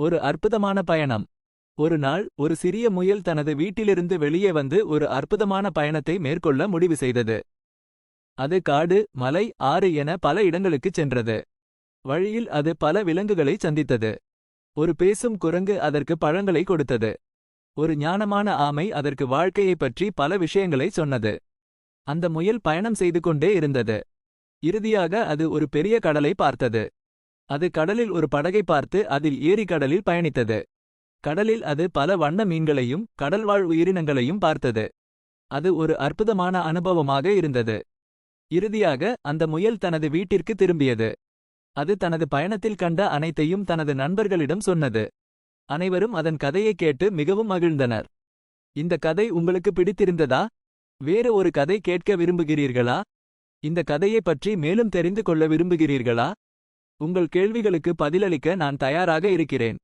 ஒரு அற்புதமான பயணம். ஒரு நாள் ஒரு சிறிய முயல் தனது வீட்டிலிருந்து வெளியே வந்து ஒரு அற்புதமான பயணத்தை மேற்கொள்ள முடிவு செய்தது. அது காடு மலை ஆறு என பல இடங்களுக்குச் சென்றது. வழியில் அது பல விலங்குகளை சந்தித்தது. ஒரு பேசும் குரங்கு அதற்கு பழங்களை கொடுத்தது. ஒரு ஞானமான ஆமை அதற்கு வாழ்க்கையைப் பற்றி பல விஷயங்களை சொன்னது. அந்த முயல் பயணம் செய்து கொண்டே இருந்தது. இறுதியாக அது ஒரு பெரிய கடலை பார்த்தது. அது கடலில் ஒரு படகை பார்த்து அதில் ஏரி கடலில் பயணித்தது. கடலில் அது பல வண்ண மீன்களையும் கடல்வாழ் உயிரினங்களையும் பார்த்தது. அது ஒரு அற்புதமான அனுபவமாக இருந்தது. இறுதியாக அந்த முயல் தனது வீட்டிற்கு திரும்பியது. அது தனது பயணத்தில் கண்ட அனைத்தையும் தனது நண்பர்களிடம் சொன்னது. அனைவரும் அதன் கதையைக் கேட்டு மிகவும் மகிழ்ந்தனர். இந்த கதை உங்களுக்கு பிடித்திருந்ததா? வேறு ஒரு கதை கேட்க விரும்புகிறீர்களா? இந்த கதையைப் பற்றி மேலும் தெரிந்து கொள்ள விரும்புகிறீர்களா? உங்கள் கேள்விகளுக்கு பதிலளிக்க நான் தயாராக இருக்கிறேன்.